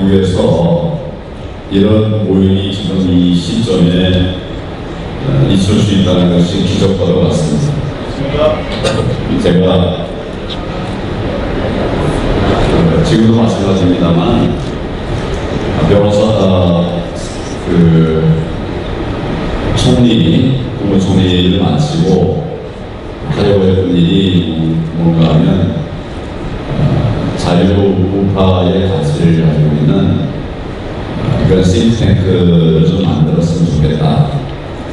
미국에서 이런 모임이 지금 이 시점에 어, 있을 수 있다는 것이 기적과도 같습니다. 제가 어, 지금도 마찬가지입니다만 변호사 그 총리, 국무총리 를 마치고 하려고 했던 일이 뭔가 하면 어, 자유우파의 가치를 가지고 있는 어, 그런 싱탱크를 좀 만들었으면 좋겠다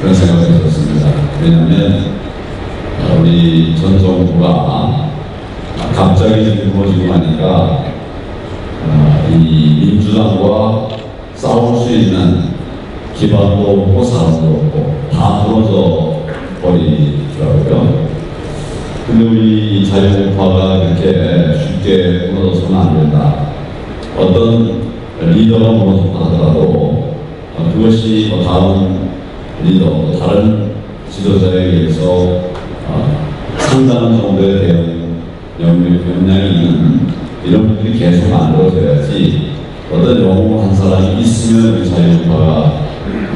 그런 생각이 들었습니다. 왜냐하면 어, 우리 전 정부가 갑자기 좀 무너지고 나니까 어, 이 민주당과 싸울 수 있는 기반도 없고 사람도 없고 다 무너져 버리더라고요. 근데 우리 자유우파가 그렇게 쉽게 무너져서는 안 된다. 어떤 리더가 무너졌다 하더라도 어, 그것이 뭐 다음 리더, 또 다른 지도자에 의해서 어, 상당한 정도의 대응 영향이 있는 이런 분들이 계속 만들어져야지 어떤 영웅 한 사람이 있으면 우리 자유우파가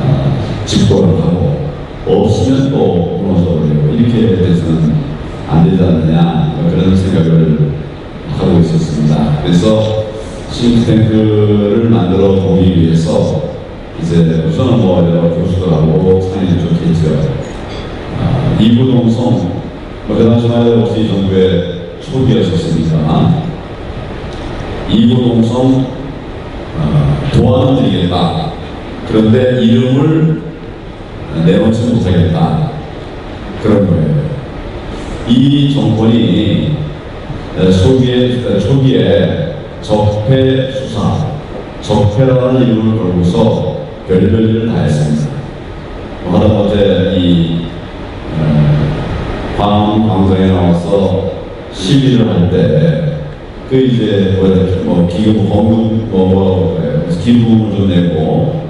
어, 집권을 하고 없으면 또 무너져 버리고 이렇게 돼서는 안 되지 않느냐 그런 생각을 하고 있었습니다. 그래서 싱크탱크를 만들어 보기 위해서 이제 우선은 뭐 여러 교수들하고 상의를 좀 했죠. 아, 이구동성 뭐 그나저나 혹시 정부의 초기였었습니까? 이구동성 어, 도와는 드리겠다. 그런데 이름을 내놓지 못하겠다. 그런 거예요. 이 정권이 어, 초기에, 초기에 적폐 수사, 적폐라는 이름을 걸고서 별별 일을 다 했습니다. 뭐 하다못해 이 어, 광 광장에 나와서 시위를 할 때 그 이제 뭐 기금 공금 뭐 기부금을 좀 내고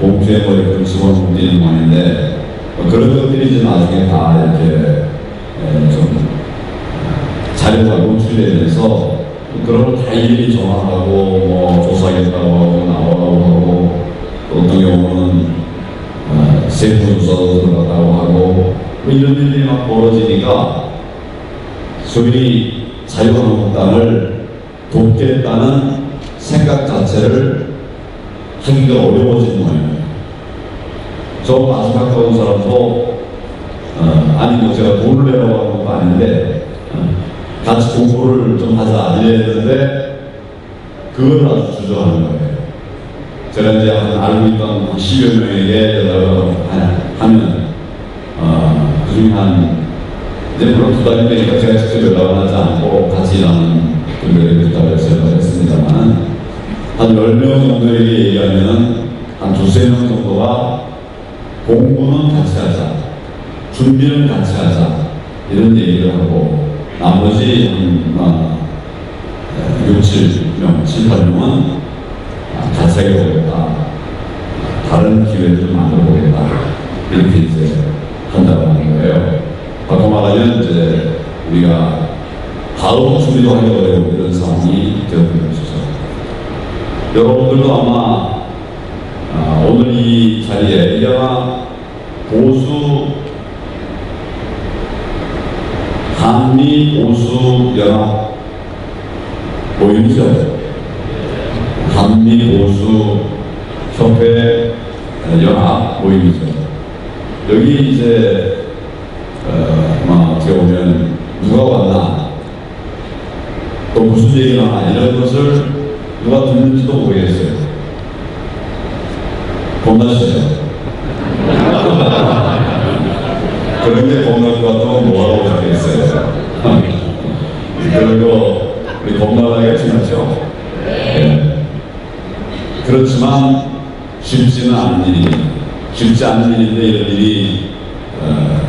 봉투에 뭐 이렇게 집어넣는 모양인데 뭐 그런 것들이 이제 나중에 다 이렇게 에, 좀 자료가 노출되면서 그런 걸다 일일이 정확하고 뭐 조사하겠다고 하고 나오라고 하고 또 어떤 경우는 어, 세부 조사도 들어갔다고 하고 뭐 이런 일들이 막 벌어지니까 소위 자유한국당을 돕겠다는 생각 자체를 하기가 어려워진 모양이에요. 저 마지막 가온 사람도 어, 아니 뭐 제가 돈을 내라고 하는 것도 아닌데 어, 같이 공부를 좀 하자 이랬는데 그걸 아주 주저하는 거예요. 제가 이제 한 알고 있던 한 10여 명에게 연락을 하- 하면 어, 그중에 한 이제 물론 두 달이 되니까 제가 직접 연락을 하지 않고 같이 일하는 분들에게 부탁해서 연락을 했습니다만 한 10명 정도에게 얘기하면 한 두세 명 정도가 공부는 같이 하자 준비는 같이 하자 이런 얘기를 하고 나머지 한 어, 6, 7명, 7, 8명은 같이 하게 보겠다 다른 기회를 좀 만들어 보겠다 이렇게 이제 한다고 하는 거예요. 바꿔 말하면 이제 우리가 다음 준비도 하기 어려운 이런 상황이 되어버린 것이죠. 여러분들도 아마 아, 오늘 이 자리에 아마 보수 한미 보수 연합 모임이죠. 한미 보수 협회 연합 모임이죠. 여기 이제 어, 막 어떻게 보면 누가 왔나 또 무슨 얘기가 나나 이런 것을 누가 듣는지도 모르겠어요. 겁나시죠? 그런 게 겁날 것 같으면 뭐라고 적혀있어요. 거 우리 겁나라기가 지났죠? 네. 그렇지만 쉽지는 않은 일입니다. 쉽지 않은 일인데 이런 일이 어,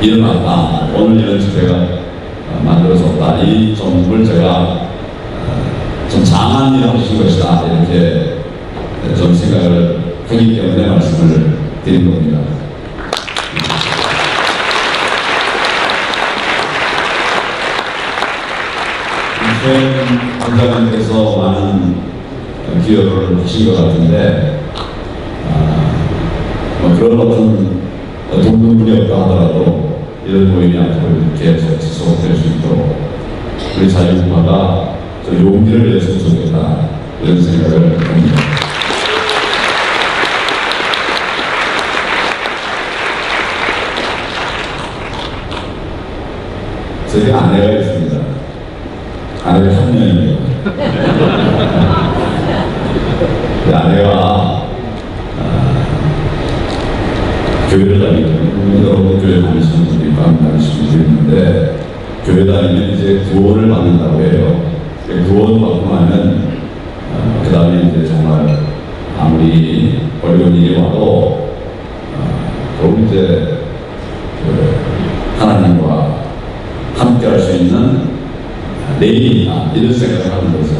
일어났다. 오늘 이런 집회가 어, 만들어졌다. 이 점을 제가 어, 좀 장한 일을 하신 것이다. 이렇게 좀 생각을 하기 때문에 말씀을 드린 겁니다. 이제 부장님께서 많은 기여를 하신 것 같은데 아, 뭐 그런 어떤 돕는 분이 없다 하더라도 이런 모임이 앞으로 계속 지속될 수 있도록 우리 자유국가가 좀 용기를 내서 좋겠다 이런 생각을 합니다. 저희 아내가 있습니다. 아내가 한 명입니다. 그 아내가 아, 교회를 다니거든요. 여러분 교회 다니시는 분들이 방 다니시는 분들이 있는데 교회 다니면 이제 구원을 받는다고 해요. 그 구원 받고 나면 아, 그 다음에 이제 정말 아무리 어려운 일이 와도 아, 또 이제 그 하나님과 함께 할 수 있는 내일이 있다 이런 생각을 하는 거죠.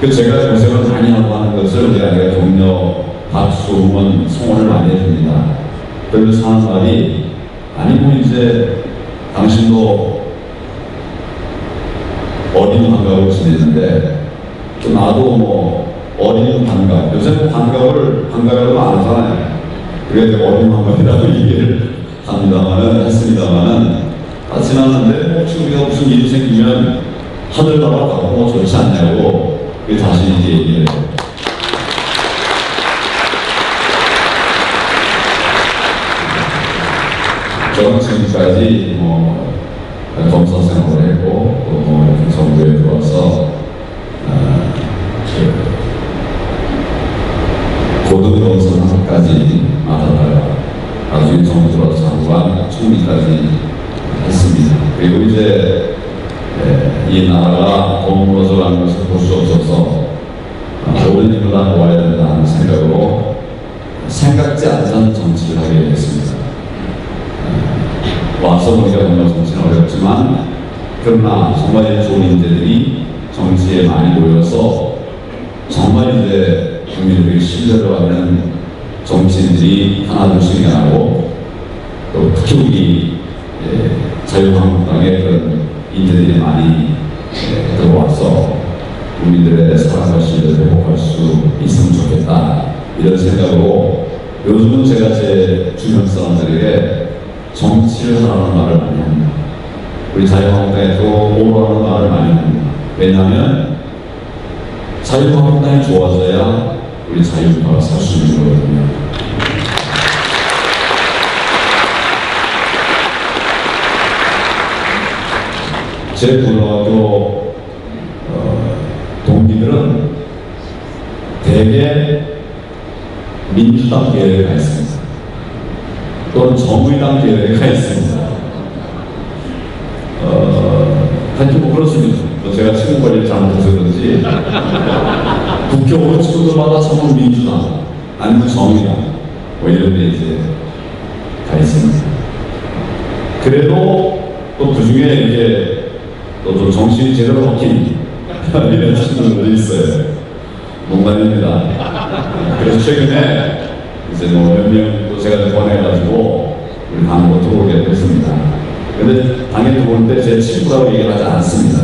그 제가 고생을 많이 하고 하는 것을 우리 아내가 격려, 박수, 응원, 성원을 많이 해줍니다. 그러면서 하는 말이 아니 뭐 이제 당신도 어린 환갑을 지냈는데 또 나도 뭐 어린 환갑 요새 뭐 환갑을 환갑이라고 안 하잖아요. 그게 이제 어린 환갑이라고 얘기를 합니다만은 했습니다만은 다 지났는데 뭐 혹시 우리가 무슨 일이 생기면 하늘 날아가고 뭐 좋지 않냐고 그 자신이 이제 얘기를 해요. 저는 지금까지 뭐 검사 생활을 했고 또뭐 정부에 들어와서 아, 그 고등검사까지 맡아다가 나중에 정부 들어와서 장관, 총리까지 했습니다. 그리고 이제 예, 이 나라가 돈 가져가는 것을 볼 수 없어서 아, 옳은 일을 다 모아야 된다는 생각으로 생각지 않던 정치를 하게 됐습니다. 아, 와서 보니까 정말 정치는 어렵지만 그러나 정말 좋은 인재들이 정치에 많이 모여서 정말 이제 국민들에게 신뢰를 받는 정치인들이 하나둘씩 생겨나고 또 특히 우리 예, 자유한국당의 그런 인재들이 많이 예, 들어와서 국민들의 사랑과 신뢰를 회복할 수 있으면 좋겠다 이런 생각으로 요즘은 제가 제 주변 사람들에게 정치를 하라는 말을 많이 합니다. 우리 자유한국당에도 오라는 말을 많이 합니다. 왜냐하면 자유한국당이 좋아져야 우리 자유국가가 살 수 있는 거거든요. 제 고등학교 어, 동기들은 대개 민주당 계열에 가 있습니다. 또는 정의당 계열에 가 있습니다. 어, 하여튼 뭐 그렇습니다. 뭐 제가 친구 관리를 잘못해서 그런지 국회 오는 친구들마다 전부 민주당 아니면 정의당 뭐 이런 데 이제 가 있습니다. 그래도 또 그 중에 이게 또 좀 정신이 제대로 먹힌 이런 친구들도 있어요. 농담입니다. 그래서 최근에 이제 뭐 몇명또 제가 보내가지고 우리 당으로 들어오게 됐습니다. 근데 당에 들어올 때 제 친구라고 얘기를 하지 않습니다.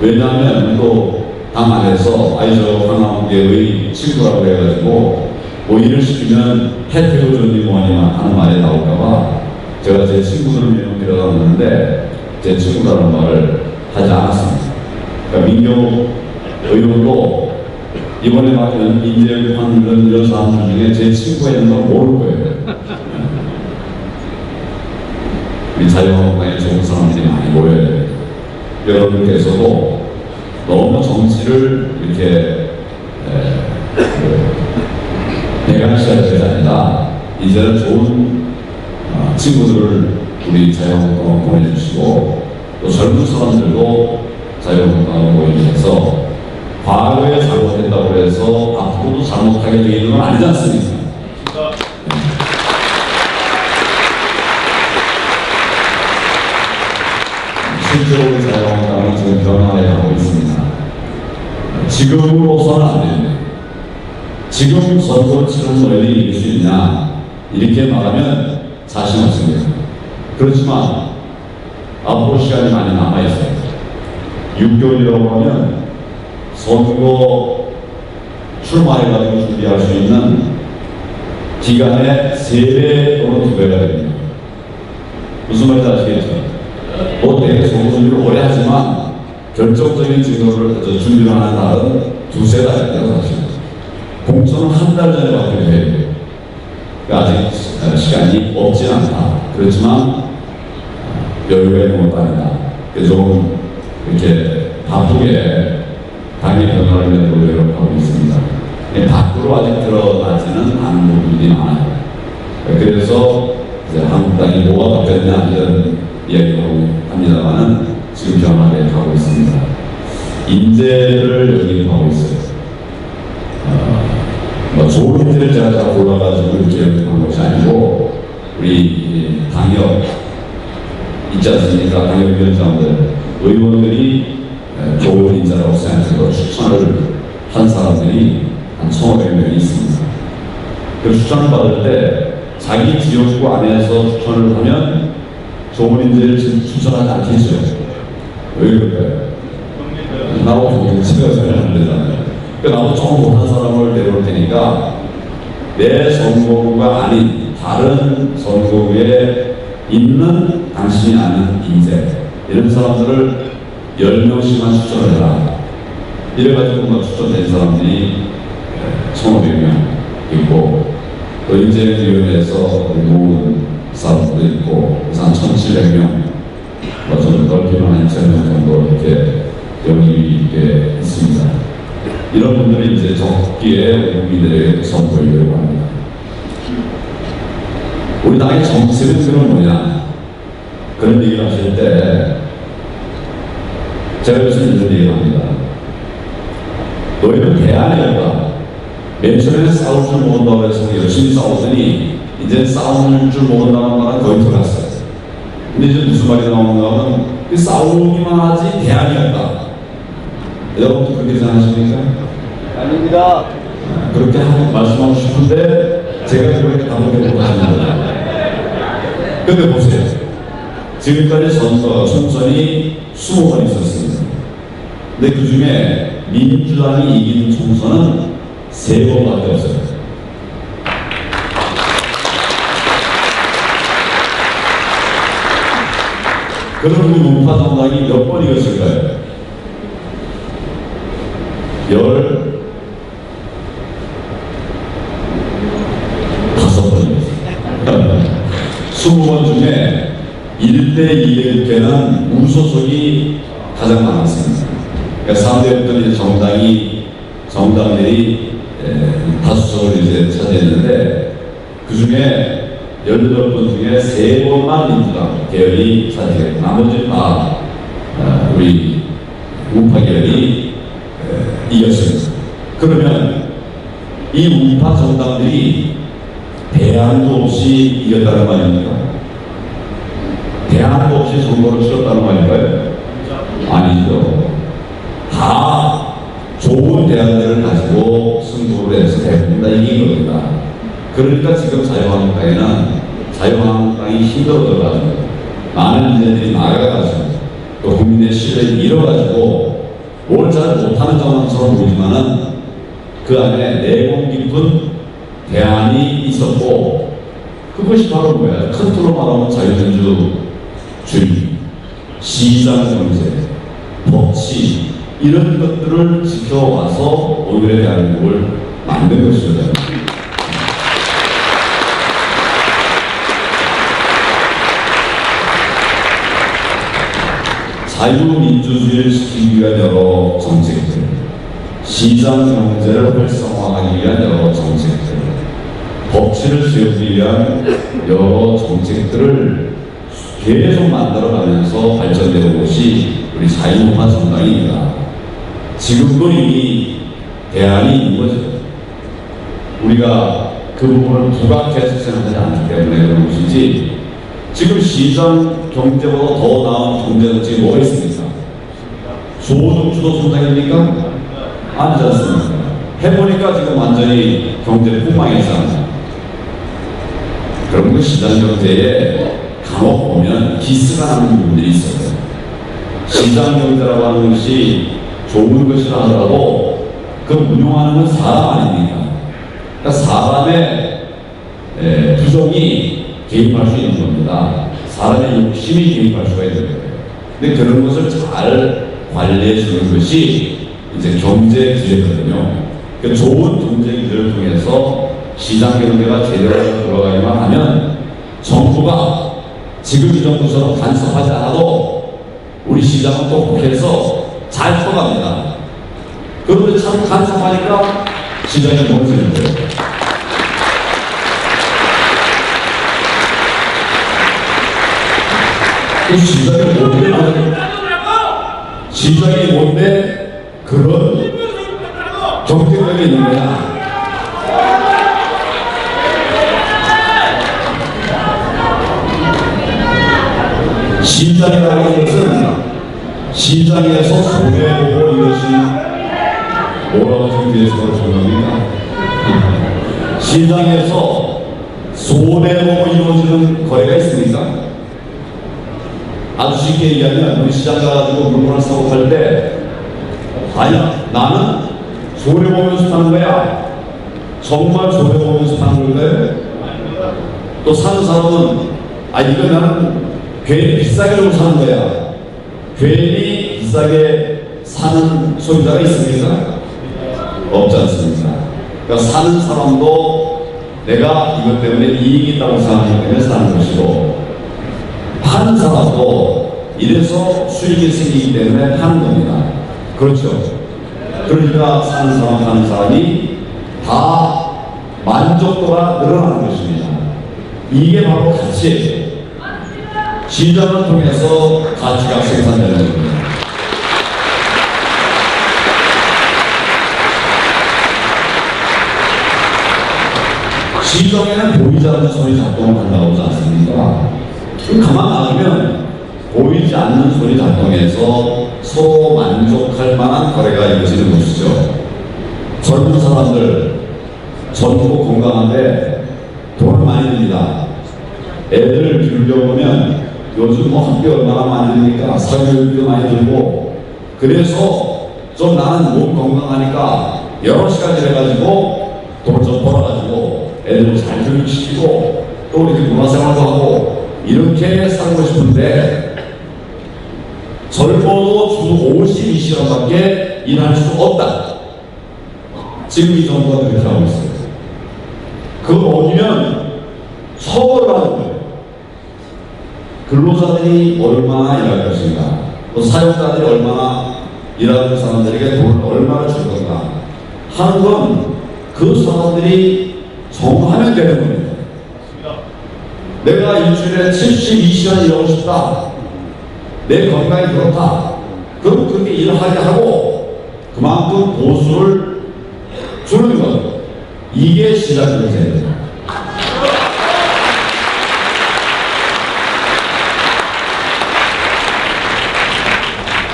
왜냐하면 또당 안에서 아이저 강남계의 친구라고 해가지고 뭐 일을 시키면 해태고 전님 뭐하니만 하는 말이 나올까봐 제가 제 친구들을 몇명 데려다오는데 제 친구라는 말을 하지 않았습니다. 그러니까 민경 의원도 이번에 맡은 이런 사람들 중에 제 친구가 있는 건 모를 거예요. 우리 자유한국당에 좋은 사람들이 많이 모여야 됩니다. 여러분께서도 너무 정치를 이렇게 에, 그, 때가 아니라 이제는 좋은 어, 친구들을 우리 자유한국당으로 보내주시고 또 젊은 사람들도 자유한국당으로 모임해서 과거에 잘못했다고 해서 앞으로도 잘못하게 되는 건 아니지 않습니까? 실제로 우리 자유한국당은 지금 변화해 가고 있습니다. 지금으로서는 안 됩니다. 지금 선거를 치른 너희들이 이길 수 있냐 이렇게 말하면 자신 없습니다. 그렇지만 앞으로 시간이 많이 남아 있어요. 6개월이라고 하면 선거 출마해가지고 준비할 수 있는 기간의 3배 또는 2배가 됩니다. 무슨 말인지 아시겠죠? 뭐 선거 준비를 오래 하지만 결정적인 저 준비를 하는 날은 두세 달이에요, 사실. 공천은 한 달 전에 받게 돼요. 그러니까 아직 어, 시간이 없진 않다. 그렇지만 아니다. 그래서 좀 이렇게 바쁘게 당의 변화를 위해 노력하고 있습니다. 예, 밖으로 아직 드러나지는 않은 부분이 많아요. 그래서 이제 한국당이 뭐가 바뀌었냐 이런 이야기를 하고 합니다만은 지금 변화를 가고 있습니다. 인재를 영입하고 있어요. 어, 뭐 좋은 인재를 제가 다 골라가지고 이렇게 영입한 것이 아니고 우리 당협 있지 않습니까? 당협위원장들, 의원들이 에, 좋은 인재라고 생각해서 추천을 한 사람들이 한 1,500명이 있습니다. 그 추천을 받을 때 자기 지역구 안에서 추천을 하면 좋은 인재를 추천하지 않겠죠. 왜 그럴까요? 나하고 거기 집에서 안 되잖아요. 그 나도 처음 못한 사람을 내볼 테니까 내 선거구가 아닌 다른 선거구에 있는 당신이 아는 인재 이런 사람들을 10명씩만 추천을 해라. 이래가지고 막 추천된 사람들이 1,500명 있고 또 인재위원회에서 모은 사람도 있고 한 1,700명 뭐좀 넓히면 한 2,000명 정도 이렇게 영입이 돼 있습니다. 이런 분들이 이제 적기에 국민들에게 선보이려고 합니다. 우리 당의 정책은 뭐냐? 그런 얘기를 하실 때 제가 요즘 이런 얘기를 합니다. 너희는 대안이었다. 맨 처음에는 싸울 줄 모른다고 해서 열심히 싸우더니 이제 싸울 줄 모른다는 말은 거의 돌았어요. 근데 이제 무슨 말이 나오는가 하면 그 싸우기만 하지 대안이었다. 여러분도 그렇게 생각하십니까? 아닙니다. 그렇게 하- 말씀하고 싶은데 제가 그렇게 답을 못합니다. 근데 보세요. 지금까지 선거, 총선이 20번 있었습니다. 근데 그 중에 민주당이 이긴 총선은 3번밖에 없어요. 그럼 우리 문파 정당이 몇 번 이겼을까요? 열 다섯 번이었어요. 스무 번 중에 1대 200개는 무소속이 가장 많았습니다. 그러니까 3대부터는 이제 정당이, 정당들이 에, 다수석을 이제 차지했는데 그 중에 18번 중에 3번만 민주당 계열이 차지했고 나머지는 다 어, 우리 우파 계열이 에, 이겼습니다. 그러면 이 우파 정당들이 대안도 없이 이겼다는 말입니까? 대안도 없이 선거를 치렀다는 말일까요? 아니죠. 다 좋은 대안들을 가지고 승부를 해서 대부분 다 이긴 겁니다. 그러니까 지금 자유한국당에는 자유한국당이 힘들어져가지고 많은 인재들이 나가가지고 또 국민의 신뢰를 잃어가지고 뭘 잘 못하는 상황처럼 보이지만은 그 안에 내공 깊은 대안이 있었고 그것이 바로 뭐야? 큰 틀로 말하면 자유민주 주의, 시장 경제, 법치 이런 것들을 지켜와서 오늘의 대한민국을 만든 것이죠. 자유민주주의를 지키기 위한 여러 정책들, 시장 경제를 활성화하기 위한 여러 정책들, 법치를 세우기 위한 여러 정책들을 계속 만들어가면서 발전되는 곳이 우리 자유민주화 정당입니다. 지금도 이미 대안이 있는 거죠. 우리가 그 부분을 부각해서 생각하지 않기 때문에 그런 것이지 지금 시장 경제보다 더 나은 경제 정책이 뭐가 있습니까? 소득주도 성장입니까? 아니지 않습니까? 해보니까 지금 완전히 경제를 폭망했잖아요. 그럼 그 시장 경제에 간혹 보면 기스가 나는 부분들이 있어요. 시장 경제라고 하는 것이 좋은 것이라 하더라도 그 운용하는 건 사람 아닙니까? 그러니까 사람의 에, 부정이 개입할 수 있는 겁니다. 사람의 욕심이 개입할 수가 있는 거예요. 근데 그런 것을 잘 관리해 주는 것이 이제 경제 기회거든요. 그 좋은 경제 기회를 통해서 시장 경제가 제대로 돌아가기만 하면 정부가 지금 이 정부처럼 간섭하지 않아도 우리 시장은 똑똑해서 잘 커갑니다. 그런데 참 간섭하니까 시장이 멈추는 거예요. 이 시장이 뭔데? 시장이 뭔데? 그런 경쟁력이 있는 거야. 시장이라고 하는 것은 시장에서 손해보고 이것이 뭐라고 정비해서 정합니까? 시장에서 손해보고 이루어지는 거래가 있습니까? 아주 쉽게 얘기하면 우리 시장 가가지고 물건을 사고 팔 때 아니야 나는 손해보면서 파는 거야 정말 손해보면서 파는 건데 또 사는 사람은 아 이거 나는 괜히 비싸게 주고 사는 거야 괜히 비싸게 사는 소유자가 있습니까? 없지 않습니까? 그러니까 사는 사람도 내가 이것 때문에 이익이 있다고 생각하기 때문에 사는 것이고 파는 사람도 이래서 수익이 생기기 때문에 파는 겁니다. 그렇죠. 그러니까 사는 사람, 파는 사람이 다 만족도가 늘어나는 것입니다. 이게 바로 가치 시장을 통해서 가치가 생산되는 겁니다. 시장에는 보이지 않는 손이 작동을 한다고 하지 않습니까? 가만 놔두면 보이지 않는 손이 작동해서 서로 만족할 만한 거래가 이루어지는 것이죠. 젊은 사람들 전부 건강한데 돈을 많이 듭니다. 애들 기르려보면 요즘 뭐 학비 얼마나 많이 듭니까? 사교육비도 많이 들고 그래서 좀 나는 몸 건강하니까 여러 시간 일해가지고 돈좀 벌어가지고 애들 잘 교육시키고 또 이렇게 문화생활도 하고 이렇게 살고 싶은데 젊어도 주 52시간밖에 일할 수 없다. 지금 이 정부가 그렇게 하고 있어요. 그걸 어기면 처벌을 하는 거예요. 근로자들이 얼마나 일할 것인가, 또 사용자들이 얼마나 일하는 사람들에게 돈을 얼마나 줄 건가 하는 건 그 사람들이 정하면 되는 겁니다. 내가 일주일에 72시간 일하고 싶다. 내 건강이 그렇다. 그럼 그렇게 일하게 하고 그만큼 보수를 주는 것. 이게 시장 경제입니다.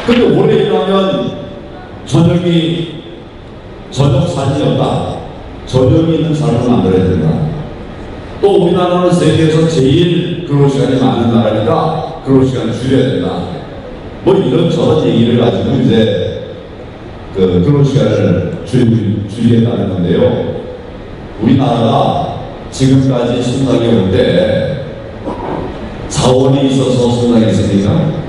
근데 오래 일하면 저녁이 저녁 사진이 없다. 저녁이 있는 사람을 만들어야 된다. 또 우리나라는 세계에서 제일 근로 시간이 많은 나라니까 근로 시간을 줄여야 된다. 뭐 이런 저런 얘기를 가지고 이제 그 근로 시간을 줄, 줄이겠다는 건데요. 우리나라가 지금까지 순당에 올 때 자원이 있어서 순당했습니까?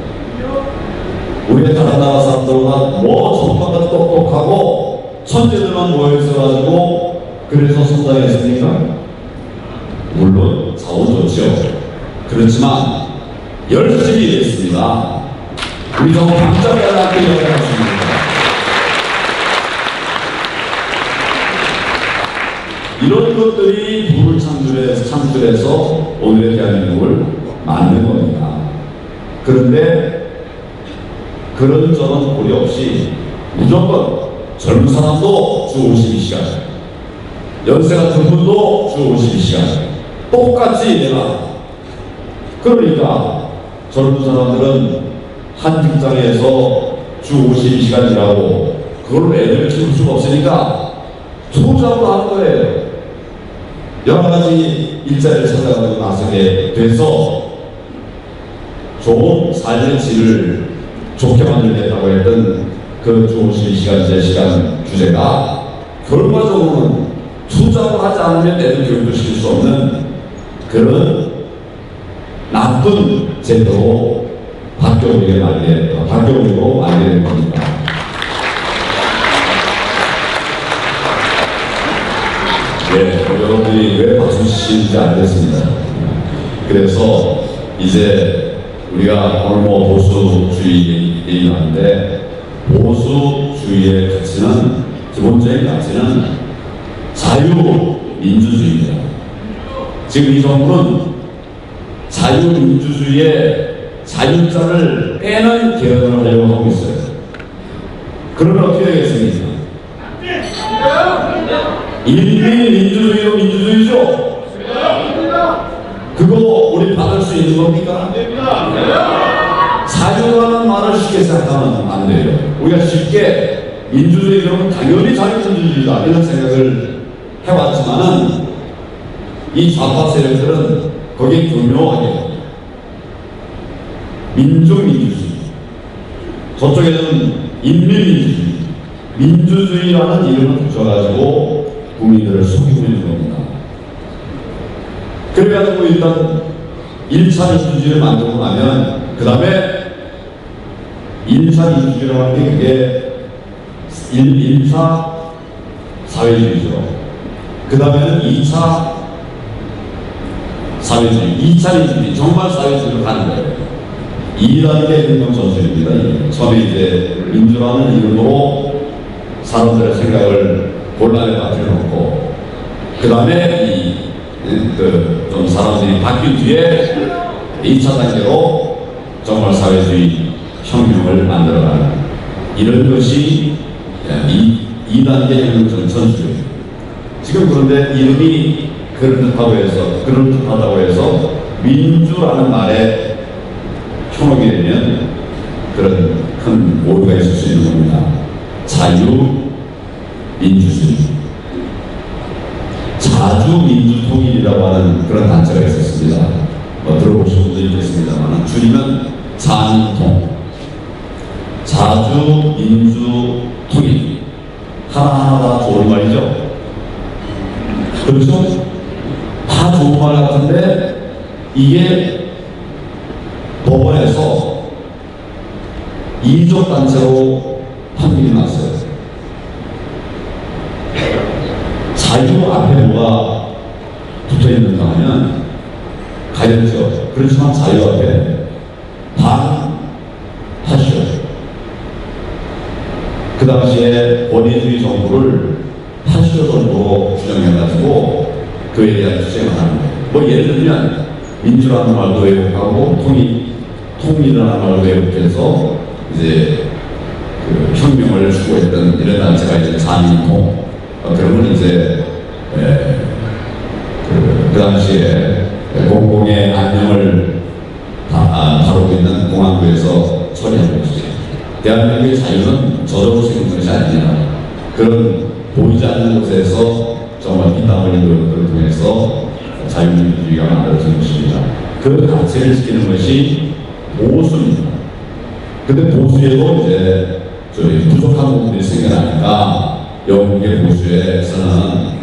우리가 다른 나라 사람들보다 뭐 정말 똑똑하고 천재들만 모여 있어가지고 그래서 순당했습니까? 물론 좋죠. 그렇지만 열심히 일했습니다. 우리 정부 방장이라고 이야기하십니다. 이런 것들이 부를 창출해서, 창출해서 오늘의 대한민국을 만든 겁니다. 그런데 그런 저런 고려 없이 무조건 젊은 사람도 주 52시간, 연세 같은 분도 주 52시간, 똑같이 내가. 그러니까 젊은 사람들은 한 직장에서 주 52시간 일하고 그걸 애들을 키울 수가 없으니까 투잡으로 하는 거예요. 여러 가지 일자리를 찾아가지고 나서게 돼서 좋은 삶의 질을 좋게 만들겠다고 했던 그 주어진 시간, 제 시간 주제가 결과적으로는 투자를 하지 않으면 애들 교육을 시킬 수 없는 그런 나쁜 제도로 말게, 바뀌어버리고 말게 된 겁니다. 네, 여러분들이 왜 박수 치시는지 알겠습니다. 그래서 이제 우리가 오늘 뭐 보수주의 하는데 보수주의의 가치는 기본적인 가치는 자유민주주의입니다. 지금 이 정부는 자유민주주의의 자유자를 빼는 개혁을 하려고 하고 있어요. 그러면 어떻게 되겠습니까? 인민 민주주의로 민주주의죠? 그거 우리 받을 수 있는 겁니까? 자유라는 쉽게 생각하면 안 돼요. 우리가 쉽게 민주주의 그러면 당연히 자유민주주의다 이런 생각을 해왔지만은 이 좌파 세력들은 거기에 교묘하게 민주민주주의 저쪽에는 인민민주주의 민주주의라는 이름을 붙여가지고 국민들을 속이고 있는 겁니다. 그래가지고 일단 1차 민주주의를 만들고 나면 그 다음에 1차 민주주의라는 게 그게 1, 1차 사회주의죠. 그 다음에는 2차 사회주의, 2차 민주주의, 정말 사회주의로 가는 거예요. 2단계 행정전술입니다. 이게. 처음에 이제 민주라는 이름으로 사람들의 생각을 곤란에 빠뜨려놓고 그 다음에 이 그 좀 사람들이 바뀐 뒤에 2차 단계로 정말 사회주의 혁명을 만들어가는 이런 것이 이 2단계 행정전 전술입니다. 지금 그런데 이름이 그럴듯하고 해서 그럴듯하다고 해서 민주라는 말에 현혹이 되면 그런 큰 오류가 있을 수 있는 겁니다. 자유 민주주의 자주민주통일이라고 하는 그런 단체가 있었습니다. 뭐 들어보신 분도 있겠습니다만 줄이면 자민통 자주 민주 통일 하나하나 다 좋은 말이죠. 그렇죠? 다 좋은 말 같은데 이게 법원에서 이적 단체로 판결이 났어요. 자유 앞에 뭐가 붙어 있는가 하면 가렸죠. 그렇지만 자유 앞에 반하시오. 그 당시에 권위주의 정부를 파시오 정부로 규정해가지고 그에 대한 투쟁을 하는 거예요. 뭐 예를 들면 민주라는 말도 왜곡하고 통일, 통일이라는 말도 왜곡해서 이제 그 혁명을 추구했던 이런 단체가 이제 자민통 어, 그러면 이제 에, 그, 그 당시에 공공의 안녕을 다, 아, 다루고 있는 공안부에서 처리하고 있어요. 대한민국의 자유는 저절로 생긴 것이 아니라 그런 보이지 않는 곳에서 정말 피땀 흘린 노력들을 통해서 자유민주주의가 만들어진 것입니다. 그 가치를 지키는 것이 보수입니다. 근데 보수에도 이제 저희 부족한 부분들이 생겨나니까 영국의 보수에서는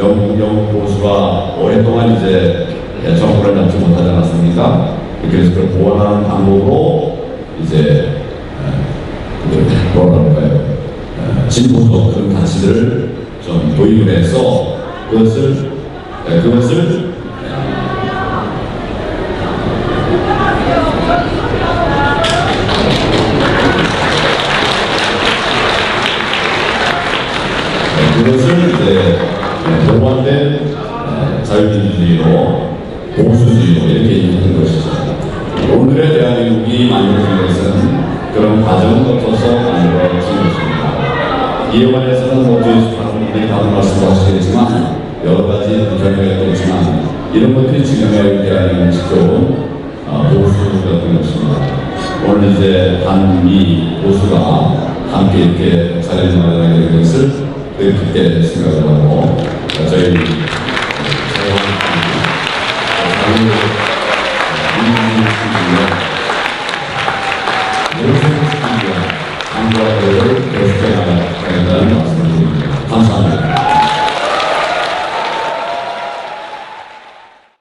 영국, 영국 보수가 오랫동안 이제 정부를 잡지 못하지 않았습니까? 그래서 그걸 보완하는 방법으로 이제 그럴까요? 에, 진보적 그런 가치들을 좀 도입을 해서 그것을 에, 그것을 네, 그것을 이제 보완된 어, 자유민주주의로 보수주의로 이렇게 얘기하는 것이죠. 오늘의 대한민국이 만들어진 것은 그런 과정을 거쳐서 만들어진 것입니다. 이에 관해서는 뭐 주의수하는 분들이 다른 말씀을 하시겠지만 여러 가지 결과가 있지만 이런 것들이 지금의 대한민국을 지켜온 어, 보수였던 것입니다. 오늘 이제 한미 보수가 함께 이렇게 자리를 마련하게 된 것을 기쁘게 생각을 하고 저희